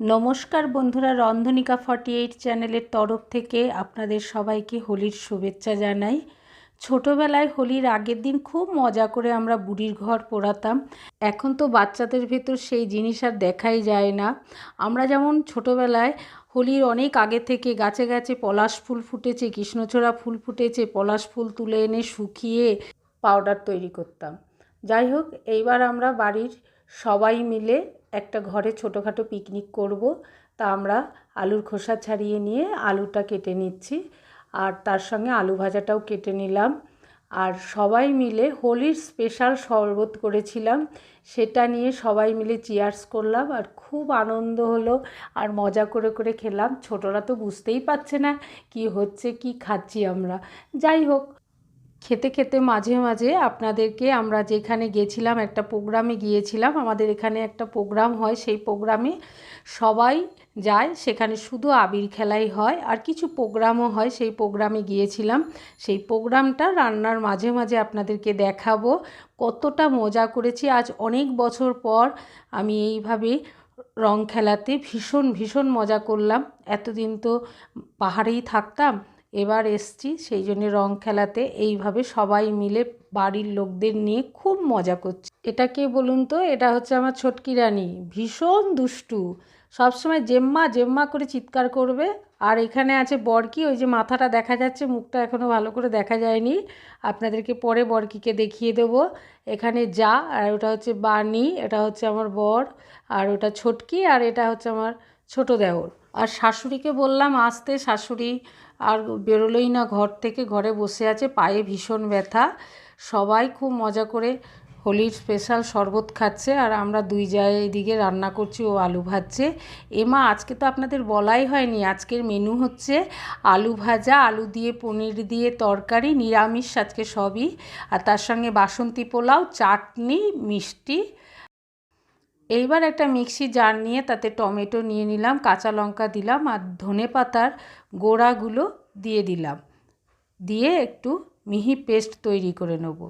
নমস্কার বন্ধুরা, রন্ধনিকা forty eight চ্যানেলের তরফ থেকে আপনাদের সবাইকে হোলির শুভেচ্ছা জানাই। ছোটোবেলায় হোলির আগের দিন খুব মজা করে আমরা বুড়ির ঘর পোড়াতাম। এখন তো বাচ্চাদের ভেতর সেই জিনিস আর দেখাই যায় না। আমরা যেমন ছোটোবেলায় হোলির অনেক আগে থেকে গাছে গাছে পলাশ ফুল ফুটেছে, কৃষ্ণচূড়া ফুল ফুটেছে, পলাশ ফুল তুলে এনে শুকিয়ে পাউডার তৈরি করতাম। যাই হোক, এইবার আমরা বাড়ির সবাই মিলে একটা ঘরে ছোটোখাটো পিকনিক করব। তা আমরা আলুর খোসা ছাড়িয়ে নিয়ে আলুটা কেটে নিচ্ছি। আর তার সঙ্গে আলু ভাজাটাও কেটে নিলাম। আর সবাই মিলে হোলির স্পেশাল শরবত করেছিলাম। সেটা নিয়ে সবাই মিলে চিয়ার্স করলাম আর খুব আনন্দ হলো আর মজা করে করে খেলাম। ছোটরা তো বুঝতেই পারছে না কি হচ্ছে, কি খাচ্ছি আমরা। যাই হোক খেতে খেতে মাঝে মাঝে আপনাদেরকে আমরা যেখানে গেছিলাম একটা প্রোগ্রামে গিয়েছিলাম, আমাদের এখানে একটা প্রোগ্রাম হয়, সেই প্রোগ্রামে সবাই যায়, সেখানে শুধু আবির খেলাই হয় আর কিছু প্রোগ্রামও হয়, সেই প্রোগ্রামে গিয়েছিলাম। সেই প্রোগ্রামটা রান্নার মাঝে মাঝে আপনাদেরকে দেখাবো, কতটা মজা করেছি। আজ অনেক বছর পর আমি এইভাবে রং খেলাতে ভীষণ ভীষণ মজা করলাম। এতদিন তো পাহাড়েই থাকতাম এবার এসছি, সেই জন্য রং খেলাতে। এইভাবে সবাই মিলে বাড়ির লোকদের নিয়ে খুব মজা করছি। এটা কে বলুন তো? এটা হচ্ছে আমার ছোটকি রানী। ভীষণ দুষ্টু। সবসময় জেম্মা জেম্মা করে চিৎকার করবে। আর এখানে আছে বরকি। ওই যে মাথাটা দেখা যাচ্ছে, মুখটা এখনও ভালো করে দেখা যায়নি। আপনাদেরকে পরে বরকিকে দেখিয়ে দেবো। এখানে যা, আর ওটা হচ্ছে বানি এটা হচ্ছে আমার বর, আর ওটা ছোটকি, আর এটা হচ্ছে আমার ছোট দেওর। আর শাশুড়িকে বললাম, আসতে শাশুড়ি, আর বেরোলোই না ঘর থেকে, ঘরে বসে আছে, পায়ে ভীষণ ব্যথা। সবাই খুব মজা করে হোলির স্পেশাল শরবত খাচ্ছে, আর আমরা দুই জায়গায় এদিকে রান্না করছি, ও আলু ভাজছে। এমা আজকে তো আপনাদের বলাই হয়নি। আজকের মেনু হচ্ছে আলু ভাজা, আলু দিয়ে পনির দিয়ে তরকারি, নিরামিষ আজকে সবই। আর তার সঙ্গে বাসন্তী পোলাও, চাটনি, মিষ্টি এইবার একটা মিক্সি জার নিয়ে তাতে টমেটো নিয়ে নিলাম, কাঁচা লঙ্কা দিলাম আর ধনে পাতার গোড়াগুলো দিয়ে দিলাম। দিয়ে একটু মিহি পেস্ট তৈরি করে নেব।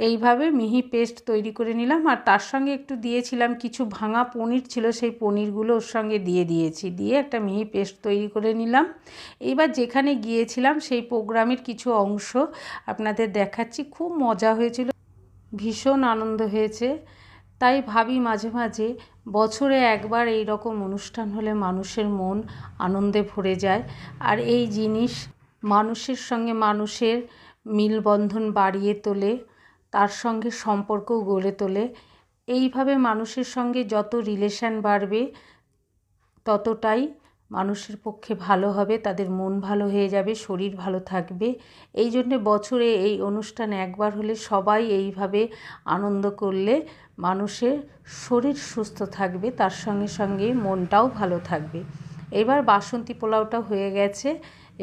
এইভাবে মিহি পেস্ট তৈরি করে নিলাম আর তার সঙ্গে একটু দিয়েছিলাম কিছু ভাঙা পনির ছিল, সেই পনিরগুলো ওর সঙ্গে দিয়ে দিয়েছি। দিয়ে একটা মিহি পেস্ট তৈরি করে নিলাম। এইবার যেখানে গিয়েছিলাম সেই প্রোগ্রামের কিছু অংশ আপনাদের দেখাচ্ছি। খুব মজা হয়েছিল, ভীষণ আনন্দ হয়েছে। তাই ভাবি মাঝে মাঝে বছরে একবার এই রকম অনুষ্ঠান হলে মানুষের মন আনন্দে ভরে যায়। আর এই জিনিস মানুষের সঙ্গে মানুষের মিলবন্ধন বাড়িয়ে তোলে, তার সঙ্গে সম্পর্ক গড়ে তোলে। এইভাবে মানুষের সঙ্গে যত রিলেশান বাড়বে, ততটাই মানুষের পক্ষে ভালো হবে, তাদের মন ভালো হয়ে যাবে, শরীর ভালো থাকবে। এই জন্যে বছরে এই অনুষ্ঠান একবার হলে সবাই এইভাবে আনন্দ করলে মানুষের শরীর সুস্থ থাকবে, তার সঙ্গে সঙ্গে মনটাও ভালো থাকবে। এবার বাসন্তী পোলাওটা হয়ে গেছে,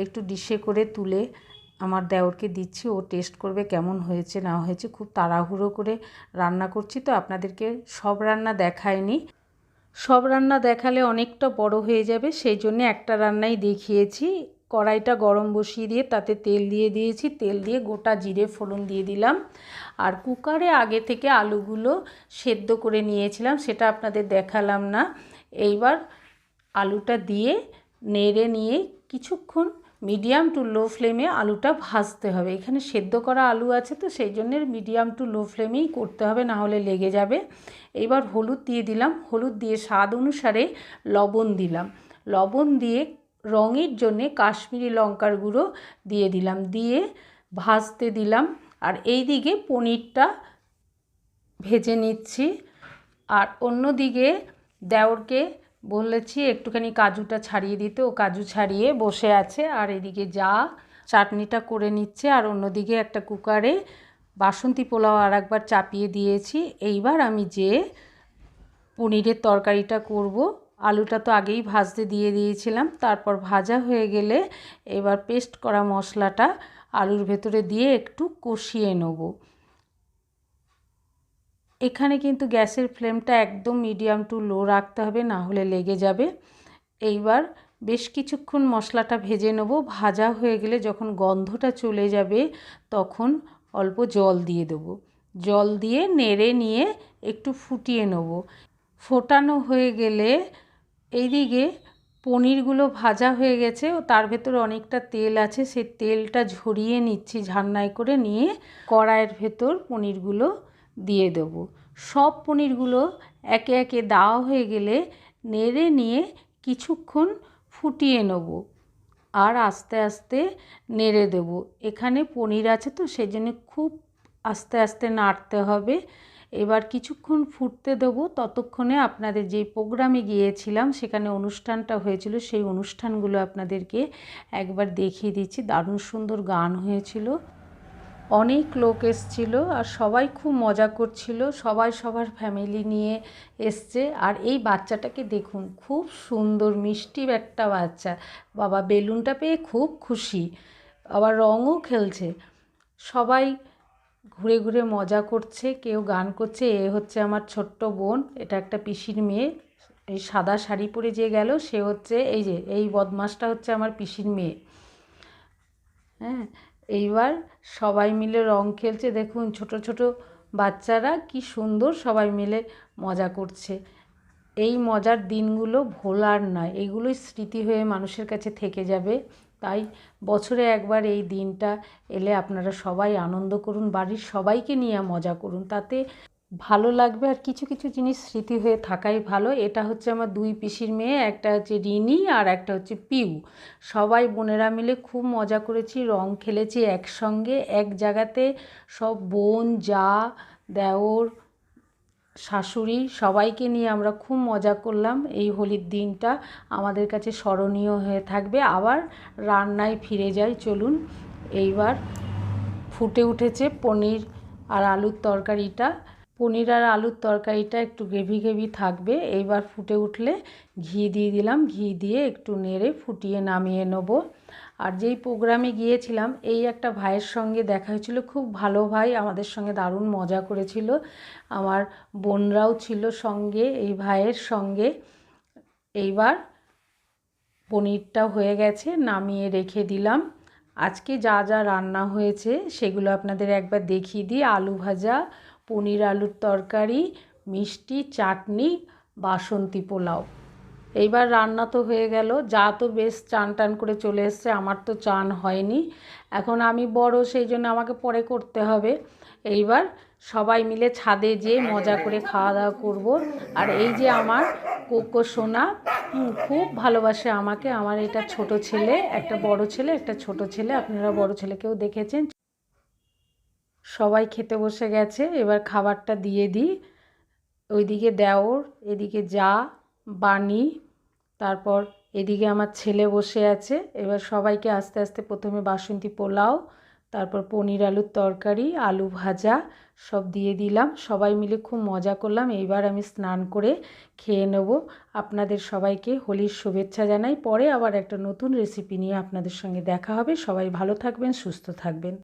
একটু ডিশে করে তুলে আমার দেওরকে দিচ্ছি, ও টেস্ট করবে কেমন হয়েছে, না হয়েছে, খুব তাড়াহুড়ো করে রান্না করছি তো, আপনাদেরকে সব রান্না দেখায়নি। সব রান্না দেখালে অনেকটা বড় হয়ে যাবে, সেই জন্য একটা রান্নাই দেখিয়েছি। কড়াইটা গরম বসিয়ে দিয়ে তাতে তেল দিয়ে দিয়েছি, তেল দিয়ে গোটা জিরে ফোড়ন দিয়ে দিলাম। আর কুকারে আগে থেকে আলুগুলো সেদ্ধ করে নিয়েছিলাম, সেটা আপনাদের দেখালাম না। এইবার আলুটা দিয়ে নেড়ে নিয়ে কিছুক্ষণ মিডিয়াম টু লো ফ্লেমে আলুটা ভাজতে হবে। এখানে সেদ্ধ করা আলু আছে তো, সেই জন্য মিডিয়াম টু লো ফ্লেমেই করতে হবে, না হলে লেগে যাবে। এবার হলুদ দিয়ে দিলাম। হলুদ দিয়ে স্বাদ অনুসারে লবণ দিলাম। লবণ দিয়ে রঙের জন্যে কাশ্মীরি লঙ্কার গুঁড়ো দিয়ে দিলাম। দিয়ে ভাজতে দিলাম। আর এই দিকে পনিরটা ভেজে নিচ্ছি। আর অন্যদিকে দেওরকে বলেছি, একটুখানি কাজুটা ছাড়িয়ে দিতে। ও কাজু ছাড়িয়ে বসে আছে, আর এদিকে যা চাটনিটা করে নিচ্ছে, আর অন্যদিকে একটা কুকারে বাসন্তী পোলাও আর একবার চাপিয়ে দিয়েছি। এইবার আমি যে পনিরের তরকারিটা করব, আলুটা তো আগেই ভাজতে দিয়ে দিয়েছিলাম, তারপর ভাজা হয়ে গেলে এবার পেস্ট করা মশলাটা আলুর ভেতরে দিয়ে একটু কষিয়ে নেব। এখানে কিন্তু গ্যাসের ফ্লেমটা একদম মিডিয়াম টু লো রাখতে হবে, না হলে লেগে যাবে। এইবার বেশ কিছুক্ষণ মশলাটা ভেজে নেব। ভাজা হয়ে গেলে যখন গন্ধটা চলে যাবে, তখন অল্প জল দিয়ে দেবো। জল দিয়ে নেড়ে নিয়ে একটু ফুটিয়ে নেব। ফোটানো হয়ে গেলে এইদিকে পনিরগুলো ভাজা হয়ে গেছে ও তার ভেতরে অনেকটা তেল আছে সেই তেলটা ঝরিয়ে নিচ্ছি ঝান্নায় করে নিয়ে কড়াইয়ের ভেতর পনিরগুলো দিয়ে দেবো। সব পনিরগুলো একে একে দেওয়া হয়ে গেলে নেড়ে নিয়ে কিছুক্ষণ ফুটিয়ে নেব আর আস্তে আস্তে নেড়ে দেব। এখানে পনির আছে তো সেই জন্য খুব আস্তে আস্তে নাড়তে হবে। এবার কিছুক্ষণ ফুটতে দেবো। ততক্ষণে আপনাদের যে প্রোগ্রামে গিয়েছিলাম, সেখানে অনুষ্ঠানটা হয়েছিল, সেই অনুষ্ঠানগুলো আপনাদেরকে একবার দেখিয়ে দিচ্ছি। দারুণ সুন্দর গান হয়েছিল। অনেক লোক এসছিল আর সবাই খুব মজা করছিল। সবাই সবার ফ্যামিলি নিয়ে এসছে। আর এই বাচ্চাটাকে দেখুন, খুব সুন্দর, মিষ্টি একটা বাচ্চা। বাবা, বেলুনটা পেয়ে খুব খুশি। আবার রঙও খেলছে। সবাই ঘুরে ঘুরে মজা করছে, কেউ গান করছে। এ হচ্ছে আমার ছোট্ট বোন, এটা একটা পিসির মেয়ে। এই সাদা শাড়ি পরে যে গেল, সে হচ্ছে, এই যে, এই বদমাসটা হচ্ছে আমার পিসির মেয়ে। হ্যাঁ এইবার সবাই মিলে রং খেলছে। দেখুন, ছোট ছোট বাচ্চারা কি সুন্দর সবাই মিলে মজা করছে। এই মজার দিনগুলো ভোলার নয়, এগুলোই স্মৃতি হয়ে মানুষের কাছে থেকে যাবে। তাই বছরে একবার এই দিনটা এলে আপনারা সবাই আনন্দ করুন, বাড়ির সবাইকে নিয়ে মজা করুন। তাতে ভালো লাগবে আর কিছু কিছু জিনিস স্মৃতি হয়ে থাকাই ভালো। এটা হচ্ছে আমার দুই পিসির মেয়ে, একটা হচ্ছে রিনি আর একটা হচ্ছে পিউ। সবাই বোনেরা মিলে খুব মজা করেছি, রং খেলেছি একসঙ্গে, এক জায়গাতে সব বোন, যা, দেওর, শাশুড়ি সবাইকে নিয়ে আমরা খুব মজা করলাম এই হোলির দিনটা। আমাদের কাছে স্মরণীয় হয়ে থাকবে। আবার রান্নায় ফিরে যাই, চলুন। এইবার ফুটে উঠেছে পনির আর আলুর তরকারিটা। পনির আর আলুর তরকারিটা একটু গ্রেভি গ্রেভি থাকবে। এইবার ফুটে উঠলে ঘি দিয়ে দিলাম। ঘি দিয়ে একটু নেড়ে ফুটিয়ে নামিয়ে নেব। আর যেই প্রোগ্রামে গিয়েছিলাম, এই একটা ভাইয়ের সঙ্গে দেখা হয়েছিল। খুব ভালো ভাই, আমাদের সঙ্গে দারুণ মজা করেছিল। আমার বোনরাও ছিল সঙ্গে, এই ভাইয়ের সঙ্গে। এইবার পনিরটা হয়ে গেছে, নামিয়ে রেখে দিলাম। আজকে যা যা রান্না হয়েছে, সেগুলো আপনাদের একবার দেখিয়ে দিই। আলু ভাজা পনির আলুর তরকারি, মিষ্টি, চাটনি, বাসন্তী পোলাও। এইবার রান্না তো হয়ে গেল। যা তো বেশ চান টান করে চলে এসছে, আমার তো চান হয়নি। এখন আমি বড়, সেই জন্য আমাকে পরে করতে হবে। এইবার সবাই মিলে ছাদে যেয়ে মজা করে খাওয়া দাওয়া করব। আর এই যে আমার কোকো সোনা খুব ভালোবাসে আমাকে। আমার এটা ছোট ছেলে, একটা বড় ছেলে, একটা ছোট ছেলে। আপনারা বড় ছেলেকেও দেখেছেন। সবাই খেতে বসে গেছে, এবার খাবারটা দিয়ে দিই। ওইদিকে দেওর, এদিকে যা, বানি, তারপর এদিকে আমার ছেলে বসে আছে। এবার সবাইকে আস্তে আস্তে প্রথমে বাসন্তী পোলাও, তারপর পনির আলুর তরকারি, আলু ভাজা সব দিয়ে দিলাম। সবাই মিলে খুব মজা করলাম। এইবার আমি স্নান করে খেয়ে নেব। আপনাদের সবাইকে হোলির শুভেচ্ছা জানাই। পরে আবার একটা নতুন রেসিপি নিয়ে আপনাদের সঙ্গে দেখা হবে। সবাই ভালো থাকবেন, সুস্থ থাকবেন।